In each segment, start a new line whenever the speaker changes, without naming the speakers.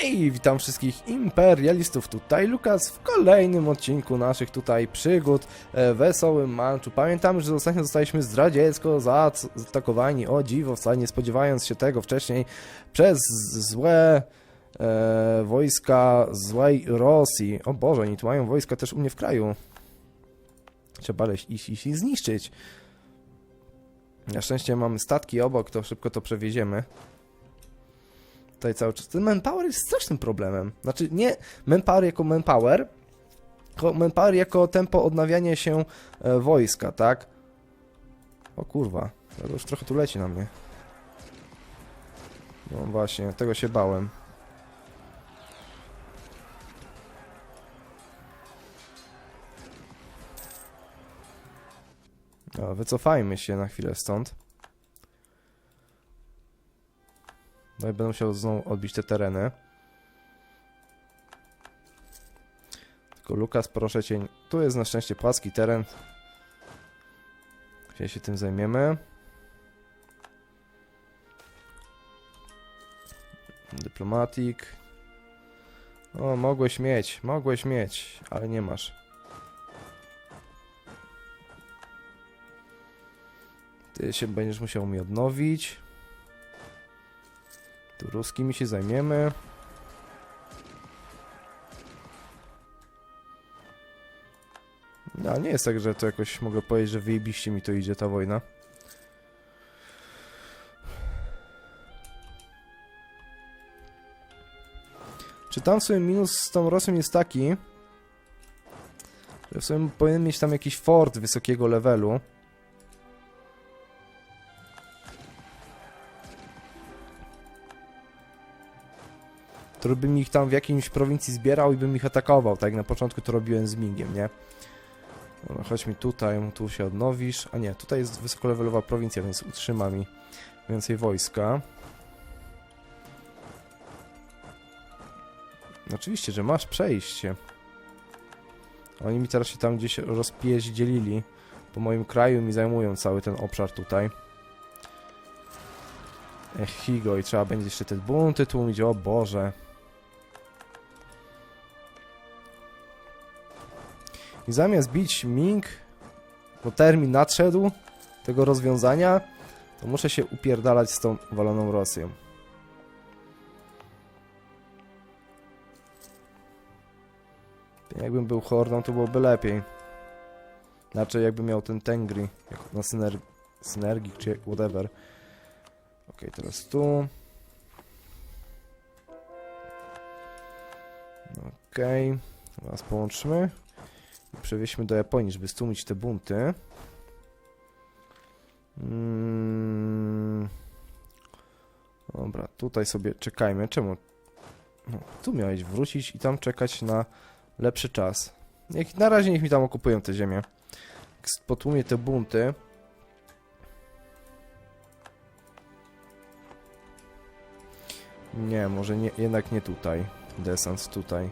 Hej, witam wszystkich imperialistów, tutaj Lukas w kolejnym odcinku naszych tutaj przygód e, Wesołym Manczu. Pamiętamy, że ostatnio zostaliśmy zdradziecko zaatakowani, o dziwo, wcale nie spodziewając się tego wcześniej, przez złe e, wojska złej Rosji. O Boże, oni tu mają wojska też u mnie w kraju. Trzeba iść, iść i zniszczyć. Na szczęście mamy statki obok, to szybko to przewieziemy tutaj cały czas. Ten manpower jest strasznym problemem. Znaczy, nie manpower jako manpower, tylko manpower jako tempo odnawiania się e, wojska, tak? O kurwa, to już trochę tu leci na mnie. No właśnie, tego się bałem. No, wycofajmy się na chwilę stąd. No i będę musiał znowu odbić te tereny. Tylko Lukas, proszę cię. Tu jest na szczęście płaski teren. Dzisiaj się tym zajmiemy. Dyplomatik. O, mogłeś mieć, mogłeś mieć, ale nie masz. Ty się będziesz musiał mi odnowić. Tu ruskimi się zajmiemy. No, nie jest tak, że to jakoś mogę powiedzieć, że wyjebiście mi to idzie ta wojna. Czy tam w sumie minus z tą Rosją jest taki, że w sumie powinien mieć tam jakiś fort wysokiego levelu. Który bym ich tam w jakiejś prowincji zbierał i bym ich atakował, tak jak na początku to robiłem z Mingiem, nie? Dobra, chodź mi tutaj, tu się odnowisz. A nie, tutaj jest wysokolevelowa prowincja, więc utrzyma mi więcej wojska. Oczywiście, że masz przejście. Oni mi teraz się tam gdzieś rozpieździelili po moim kraju mi zajmują cały ten obszar tutaj. Ech, Higo i trzeba będzie jeszcze te bunty tłumić, o Boże. I zamiast bić Ming, bo termin nadszedł tego rozwiązania, to muszę się upierdalać z tą waloną Rosją. Jakbym był hordą, to byłoby lepiej. Znaczy, jakbym miał ten Tengri jako na syner synergii, czy whatever. Ok, teraz tu. Ok, teraz połączmy. Przewieźmy do Japonii, żeby stłumić te bunty. Mm. Dobra, tutaj sobie czekajmy. Czemu? No, tu miałeś wrócić i tam czekać na lepszy czas. Niech, na razie niech mi tam okupują te ziemię. Potłumię te bunty. Nie, może nie, jednak nie tutaj. Desant tutaj.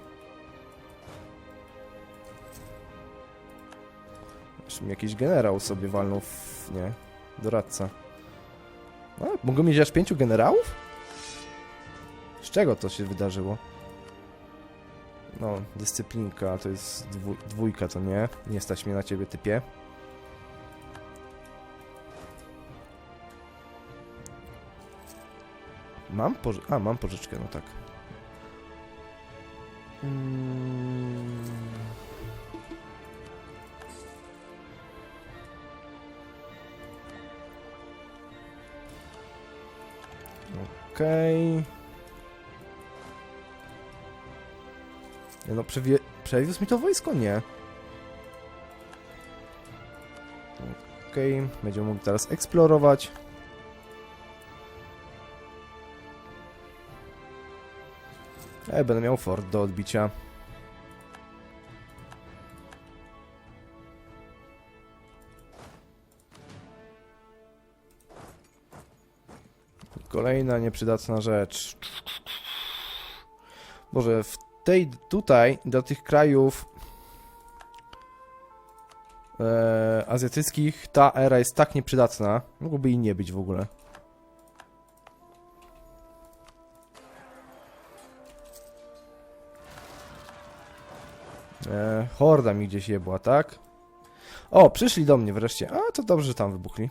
Jakiś generał sobie walnął w... nie, doradca. A, mogą mieć aż pięciu generałów? Z czego to się wydarzyło? No, dyscyplinka to jest dwójka, to nie. Nie stać mnie na ciebie, typie. Mam poży... A, mam pożyczkę, no tak. Mm. Okej. Nie no, przewie... przewiózł mi to wojsko? Nie. Okej, będziemy mogli teraz eksplorować. Ej, będę miał fort do odbicia. Kolejna nieprzydatna rzecz. Boże, w tej, tutaj, do tych krajów e, azjatyckich ta era jest tak nieprzydatna. Mogłoby i nie być w ogóle. E, horda mi gdzieś jebła, tak? O, przyszli do mnie wreszcie. A, to dobrze, że tam wybuchli.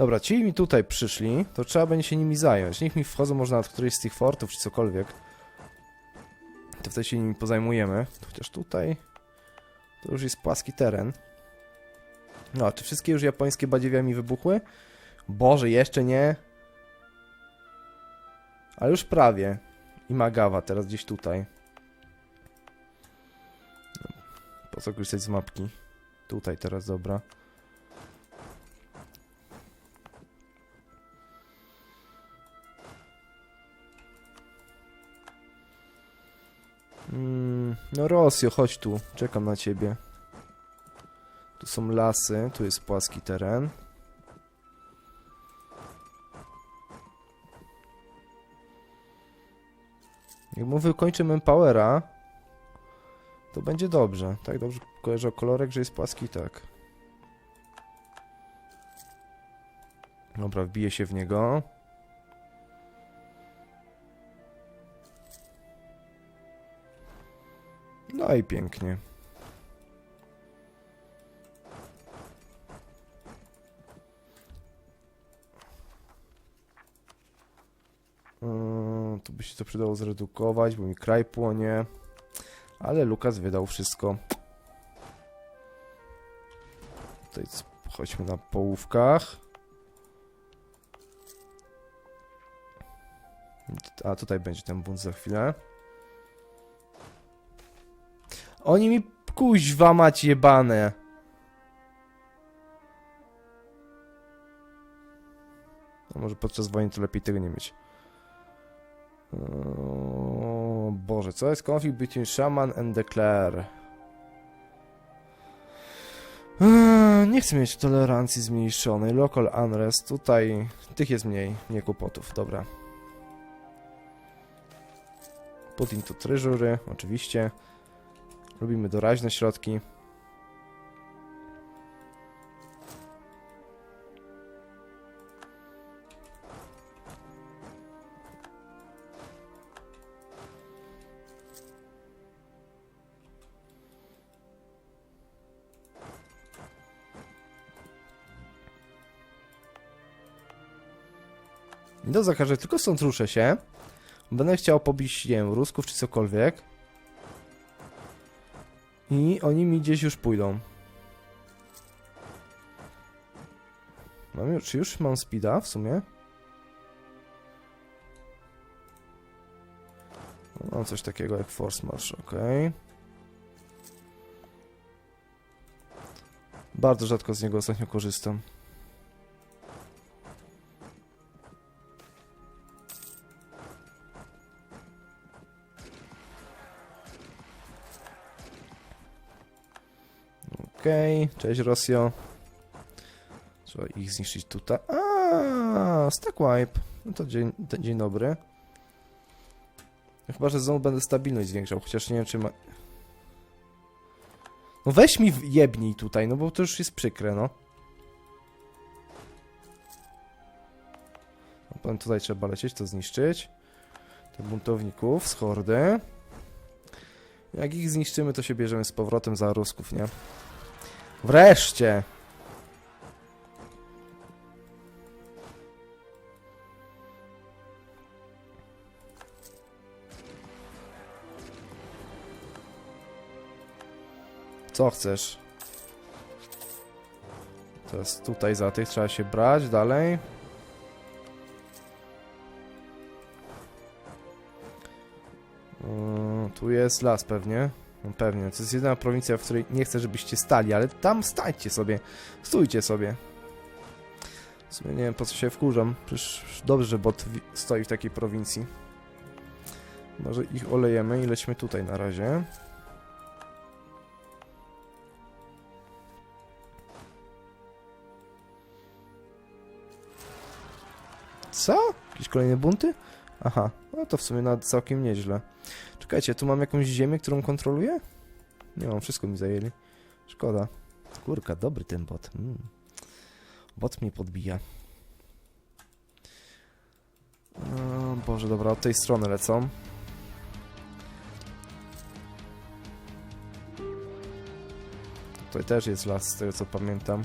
Dobra, ci mi tutaj przyszli, to trzeba będzie się nimi zająć. Niech mi wchodzą może nad któryś z tych fortów, czy cokolwiek. To wtedy się nimi pozajmujemy. Chociaż tutaj to już jest płaski teren. No, czy wszystkie już japońskie badziewia mi wybuchły? Boże, jeszcze nie. Ale już prawie. I Magawa teraz gdzieś tutaj. Po co korzystać z mapki? Tutaj teraz, dobra. No Rosjo, chodź tu. Czekam na ciebie. Tu są lasy, tu jest płaski teren. Jak mu wykończymy Empowera, to będzie dobrze. Tak dobrze kojarzę kolorek, że jest płaski, tak. Dobra, wbiję się w niego. No i pięknie. Yy, tu by się to przydało zredukować, bo mi kraj płonie. Ale Lukas wydał wszystko. Tutaj chodźmy na połówkach. A tutaj będzie ten bunt za chwilę. Oni mi kuźwa mać jebane. No może podczas wojny to lepiej tego nie mieć. O Boże, co jest konflikt between Shaman and Declare? Eee, Nie chcę mieć tolerancji zmniejszonej. Local unrest. Tutaj tych jest mniej. Nie kłopotów. Dobra. Put into treasury. Oczywiście. Lubimy doraźne środki. Do zakażę, tylko stąd ruszę się. Będę chciał pobić, nie wiem, Rusków czy cokolwiek. I oni mi gdzieś już pójdą. Mam już, już mam speeda w sumie? Mam coś takiego jak Force March, ok. Bardzo rzadko z niego ostatnio korzystam. Okej, cześć Rosjo. Trzeba ich zniszczyć tutaj. A, stack wipe. No to dzień, dzień dobry. Chyba, że znowu będę stabilność zwiększał, chociaż nie wiem czy ma... No weź mi jebnij tutaj, no bo to już jest przykre, no. No, powiem, Tutaj trzeba lecieć, to zniszczyć. Tych buntowników z hordy. Jak ich zniszczymy, to się bierzemy z powrotem za Rusków, nie? Wreszcie! Co chcesz? Teraz tutaj za tych trzeba się brać dalej. Yy, tu jest las pewnie. No pewnie, to jest jedyna prowincja, w której nie chcę, żebyście stali, ale tam stańcie sobie, stójcie sobie. W sumie nie wiem, po co się wkurzam, przecież dobrze, że bot stoi w takiej prowincji. Może ich olejemy i lećmy tutaj na razie. Co? Jakieś kolejne bunty? Aha, no to w sumie nawet całkiem nieźle. Czekajcie, tu mam jakąś ziemię, którą kontroluję? Nie mam, wszystko mi zajęli. Szkoda. Kurka, dobry ten bot. Mm. Bot mnie podbija. O Boże, dobra, od tej strony lecą. Tutaj też jest las, z tego co pamiętam.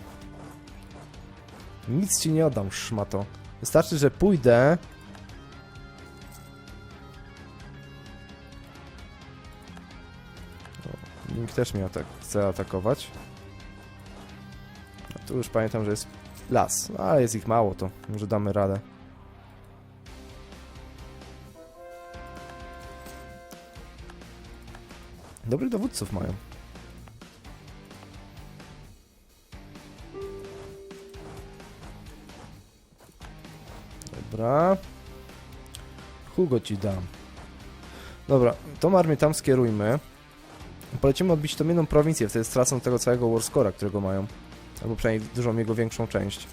Nic ci nie oddam, szmato. Wystarczy, że pójdę... Link też mnie atak chce atakować. A tu już pamiętam, że jest las, no, ale jest ich mało, to może damy radę. Dobrych dowódców mają. Dobra. Hugo ci dam. Dobra, tą armię tam skierujmy. Polecimy odbić tą jedną prowincję, wtedy stracą tego całego warscora, którego mają. Albo przynajmniej dużą jego większą część.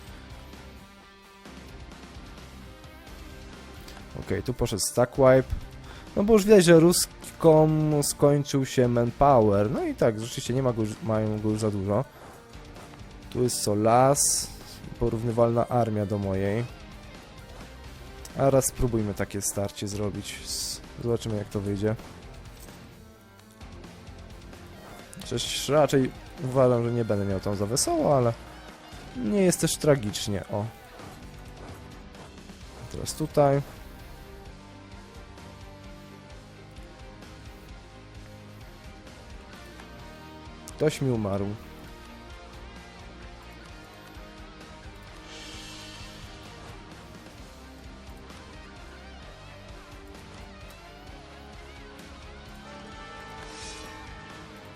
Okej, tu poszedł stack wipe. No bo już widać, że Ruskom skończył się manpower. No i tak, rzeczywiście nie ma go, mają go już za dużo. Tu jest Solas. Porównywalna armia do mojej. A raz spróbujmy takie starcie zrobić. Zobaczymy jak to wyjdzie. Przecież raczej uważam, że nie będę miał tam za wesoło, ale nie jest też tragicznie. O. Teraz tutaj. Ktoś mi umarł.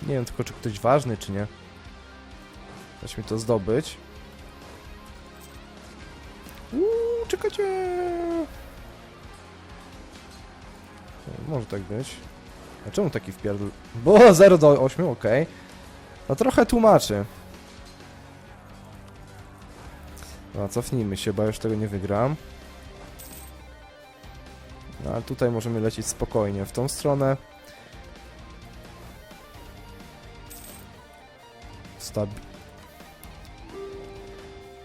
Nie wiem tylko, czy ktoś ważny, czy nie. Weźmy to zdobyć. Uuu, czekajcie! Może tak być. A czemu taki wpierdol? Bo 0 do 8, okej. No trochę tłumaczy. No, cofnijmy się, bo już tego nie wygram. No, ale tutaj możemy lecieć spokojnie w tą stronę. Stab...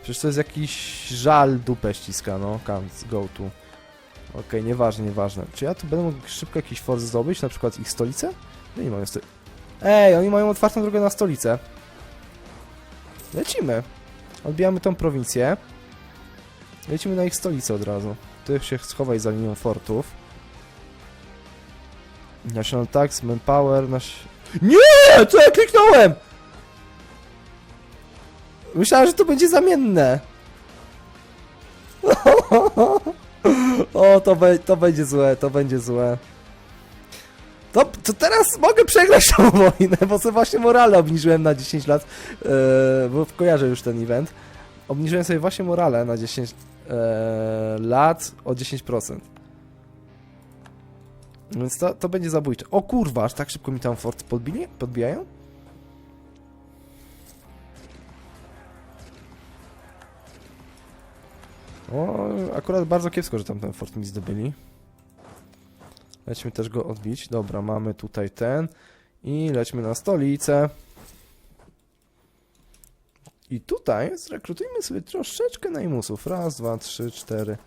Przecież to jest jakiś żal dupę ściska, no. Can't go to. Okej, nieważne, nieważne. Czy ja tu będę mógł szybko jakiś force zdobyć, na przykład ich stolicę? No nie mają sto... Ej, oni mają otwartą drogę na stolicę. Lecimy. Odbijamy tą prowincję. Lecimy na ich stolicę od razu. Tu się schowaj za linią fortów. National Tax, Manpower, nasz... Nie! Co ja kliknąłem? Myślałem, że to będzie zamienne. O, to, be, to będzie złe, to będzie złe. To, to teraz mogę przegrać tą wojnę, bo sobie właśnie morale obniżyłem na 10 lat, e, bo kojarzę już ten event. Obniżyłem sobie właśnie morale na 10 e, lat o 10%. Więc to, to będzie zabójcze. O kurwa, aż tak szybko mi tam fort podbili, podbijają? O, akurat bardzo kiepsko, że tam ten fort mi zdobyli. Lećmy też go odbić. Dobra, mamy tutaj ten. I lećmy na stolicę. I tutaj zrekrutujmy sobie troszeczkę najmusów. Raz, dwa, trzy, cztery.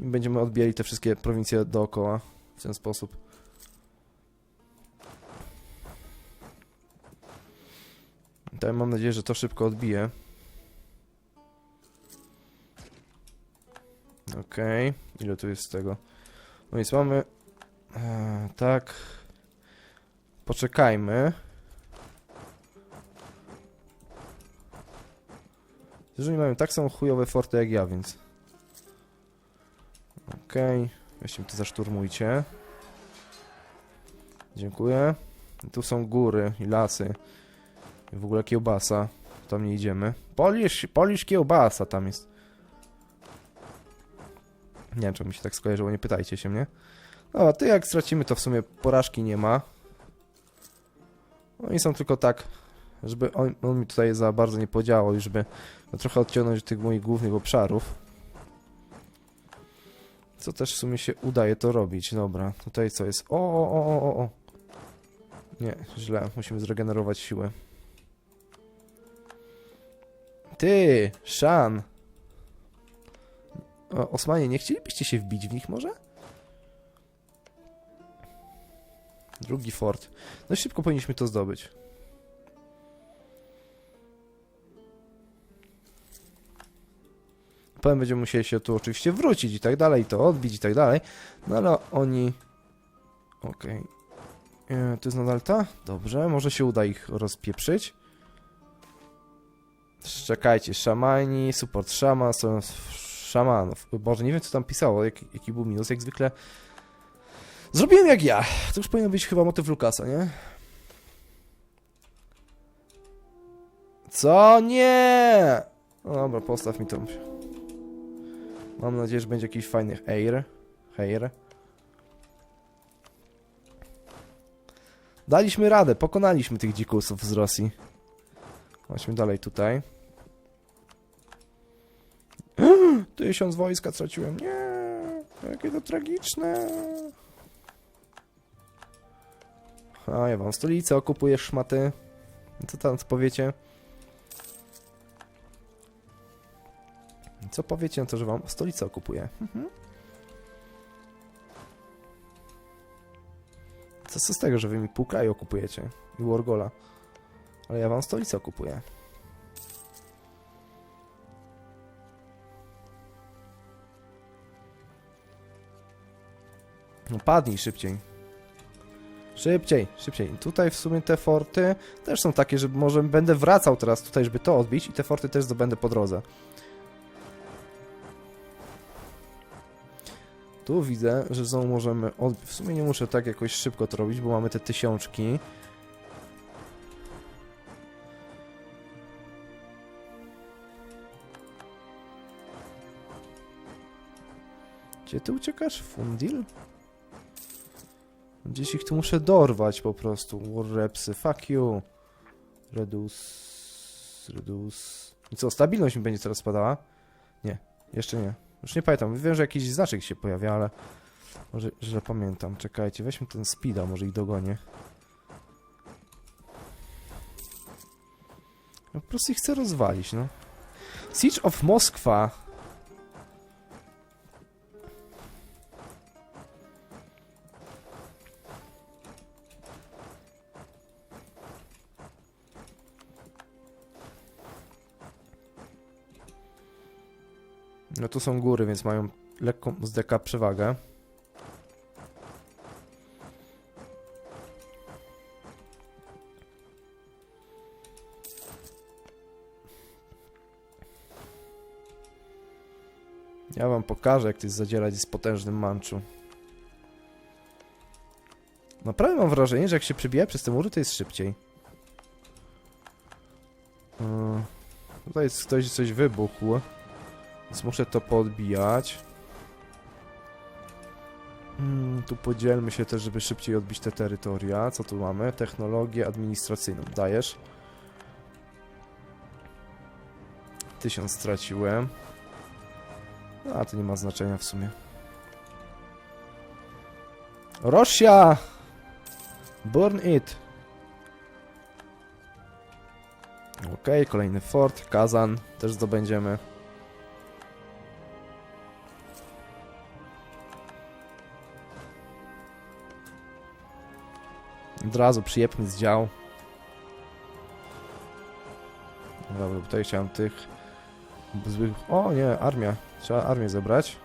I będziemy odbijali te wszystkie prowincje dookoła w ten sposób. Tutaj mam nadzieję, że to szybko odbije. Okej, ile tu jest tego? No więc mamy... E, tak... Poczekajmy. Jeżeli mają tak samo chujowe forty jak ja, więc... Okej, weźcie to zaszturmujcie. Dziękuję. Tu są góry i lasy. I w ogóle kiełbasa. Tam nie idziemy. Polisz, polisz kiełbasa tam jest. Nie wiem, czemu mi się tak skojarzyło, nie pytajcie się mnie. No, ty jak stracimy, to w sumie porażki nie ma. Oni są tylko tak, żeby on, on mi tutaj za bardzo nie podziałał i żeby no, trochę odciągnąć tych moich głównych obszarów. Co też w sumie się udaje to robić. Dobra, tutaj co jest? O, o, o, o, o. Nie, źle. Musimy zregenerować siłę. Ty, Shan. Osmanie, nie chcielibyście się wbić w nich może? Drugi fort. No szybko powinniśmy to zdobyć. Potem będziemy musieli się tu oczywiście wrócić i tak dalej, to odbić i tak dalej. No ale oni... Okej. Okay. To jest nadal ta? Dobrze, może się uda ich rozpieprzyć. Czekajcie, szamani, support szama, są szamanów. Boże, nie wiem co tam pisało, jaki, jaki był minus, jak zwykle. Zrobiłem jak ja. To już powinien być chyba motyw Lukasa, nie? Co? Nie! No dobra, postaw mi to. Mam nadzieję, że będzie jakiś fajny air. Hair. Daliśmy radę, pokonaliśmy tych dzikusów z Rosji. Chodźmy dalej tutaj. Tysiąc wojska traciłem. Nie, jakie to tragiczne. A ja wam stolicę okupuję szmaty. Co tam co powiecie? Co powiecie na to, że wam stolicę okupuję? Mhm. Co, co z tego, że wy mi pół kraju okupujecie? I Wargola. Ale ja wam stolicę okupuję. No padnij szybciej. Szybciej, szybciej. Tutaj w sumie te forty też są takie, że może będę wracał teraz tutaj, żeby to odbić i te forty też zdobędę po drodze. Tu widzę, że znowu możemy odbić. W sumie nie muszę tak jakoś szybko to robić, bo mamy te tysiączki. Gdzie ty uciekasz? Fundil? Gdzieś ich tu muszę dorwać po prostu. Warrepsy, fuck you. Redus. Redus. I co, stabilność mi będzie teraz spadała? Nie, jeszcze nie. Już nie pamiętam. Wiem, że jakiś znaczek się pojawia, ale może źle pamiętam. Czekajcie, weźmy ten speeda, może ich dogonię. Ja po prostu ich chcę rozwalić, no. Siege of Moskwa. No tu są góry, więc mają lekką z deka przewagę. Ja wam pokażę, jak to jest zadzierać z potężnym manczu. Naprawdę mam wrażenie, że jak się przebija przez te mury, to jest szybciej. Yy, tutaj jest ktoś coś wybuchł. Więc muszę to podbijać. Mm, tu podzielmy się też, żeby szybciej odbić te terytoria. Co tu mamy? Technologię administracyjną. Dajesz. Tysiąc straciłem. A, to nie ma znaczenia w sumie. Rosja! Burn it! Okej, kolejny fort. Kazan też zdobędziemy. Od razu przyjepny z dział. Dobra, tutaj chciałem tych złych... O nie, armia. Trzeba armię zebrać.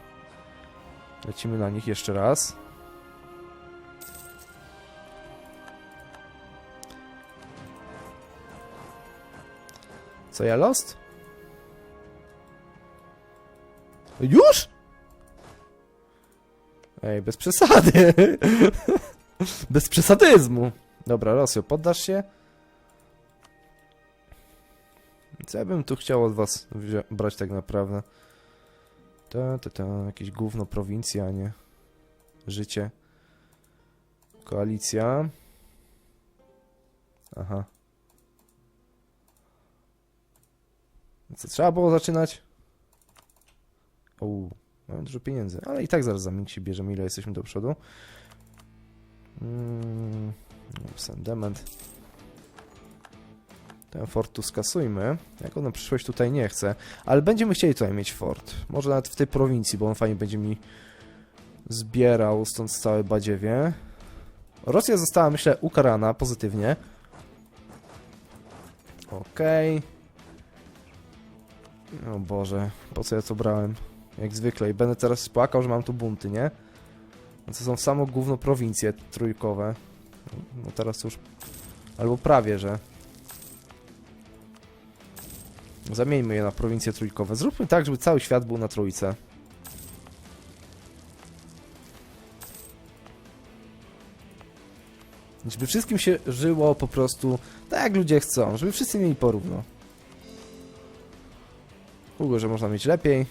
Lecimy na nich jeszcze raz. Co ja lost? Już? Ej, bez przesady. Bez przesadyzmu. Dobra, Rosjo, poddasz się? Co ja bym tu chciał od was brać tak naprawdę? Ta, ta, ta, jakieś gówno prowincja, nie życie. Koalicja. Aha. Co, trzeba było zaczynać? O, mamy dużo pieniędzy, ale i tak zaraz za się bierzemy, ile jesteśmy do przodu. Mm, Sentiment. Ten fort tu skasujmy. Ja go na przyszłość tutaj nie chcę. Ale będziemy chcieli tutaj mieć fort. Może nawet w tej prowincji, bo on fajnie będzie mi zbierał stąd całe badziewie. Rosja została, myślę, ukarana pozytywnie. Okej. O Boże, po co ja to brałem? Jak zwykle. I będę teraz płakał, że mam tu bunty, nie? No to są samo gówno prowincje trójkowe. No teraz już... Albo prawie, że... Zamieńmy je na prowincje trójkowe. Zróbmy tak, żeby cały świat był na trójce. Żeby wszystkim się żyło po prostu tak, jak ludzie chcą. Żeby wszyscy mieli porówno. Długo, że można mieć lepiej.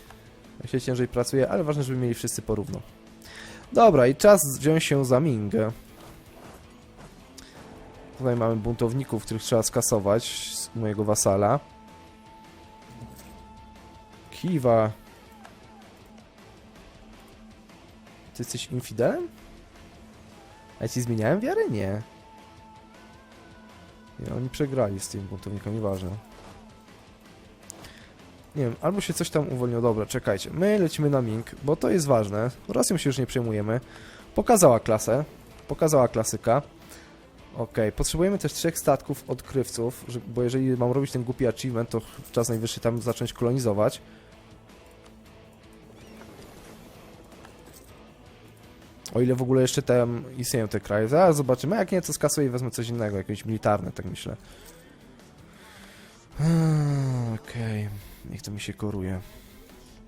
Jak się ciężej pracuje, ale ważne, żeby mieli wszyscy porówno. Dobra, i czas wziąć się za Mingę. Tutaj mamy buntowników, których trzeba skasować z mojego wasala. Kiwa. Ty jesteś infidelem? A ja ci zmieniałem wiarę? Nie. Nie, oni przegrali z tym buntownikiem, nieważne. Nie wiem, albo się coś tam uwolniło. Dobra, czekajcie. My lecimy na Ming, bo to jest ważne. Rosją się już nie przejmujemy. Pokazała klasę. Pokazała klasyka. Okej, potrzebujemy też trzech statków odkrywców, bo jeżeli mam robić ten głupi achievement, to czas najwyższy tam zacząć kolonizować. O ile w ogóle jeszcze tam istnieją te kraje. Zaraz zobaczymy, jak nie, to skasuję i wezmę coś innego, jakieś militarne, tak myślę. Okej, niech to mi się koruje.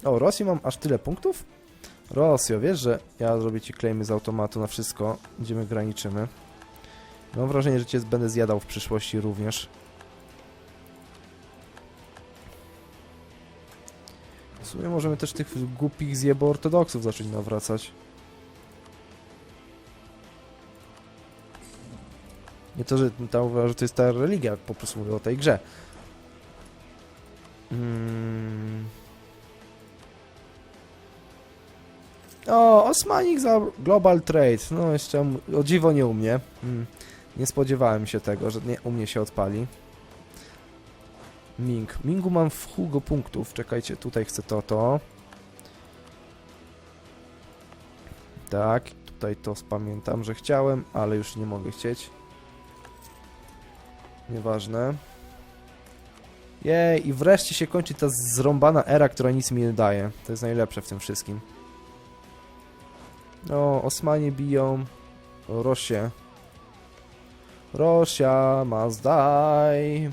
O, Rosji mam aż tyle punktów? Rosjo, wiesz, że ja zrobię ci klejmy z automatu na wszystko, gdzie my graniczymy. Mam wrażenie, że cię będę zjadał w przyszłości również. W sumie możemy też tych głupich zjebo ortodoksów zacząć nawracać. Nie to, że ta uważa, że to jest ta religia, po prostu mówię o tej grze. Mm. O, Osmanik za Global Trade. No jeszcze o dziwo nie u mnie. Mm. Nie spodziewałem się tego, że nie u mnie się odpali. Ming. Mingu mam w Hugo punktów. Czekajcie, tutaj chcę to, to. Tak, tutaj to pamiętam, że chciałem, ale już nie mogę chcieć. Nieważne. Jej, i wreszcie się kończy ta zrąbana era, która nic mi nie daje. To jest najlepsze w tym wszystkim. No, Osmanie biją. O, Rosie. Rosja must die.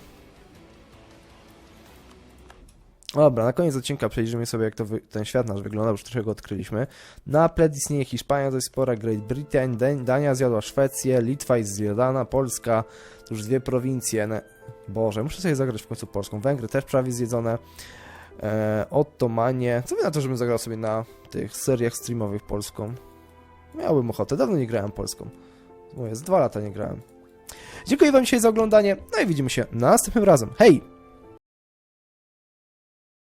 Dobra, na koniec odcinka przejrzymy sobie, jak to ten świat nasz wygląda, już trochę go odkryliśmy. Na pled istnieje Hiszpania, to jest spora Great Britain, Dan- Dania zjadła Szwecję, Litwa jest zjadana, Polska, to już dwie prowincje. Boże, muszę sobie zagrać w końcu Polską. Węgry też prawie zjedzone. E, Ottomanie. Co wy na to, żebym zagrał sobie na tych seriach streamowych Polską? Miałbym ochotę, dawno nie grałem Polską. Mówię, z dwa lata nie grałem. Dziękuję wam dzisiaj za oglądanie, no i widzimy się następnym razem. Hej!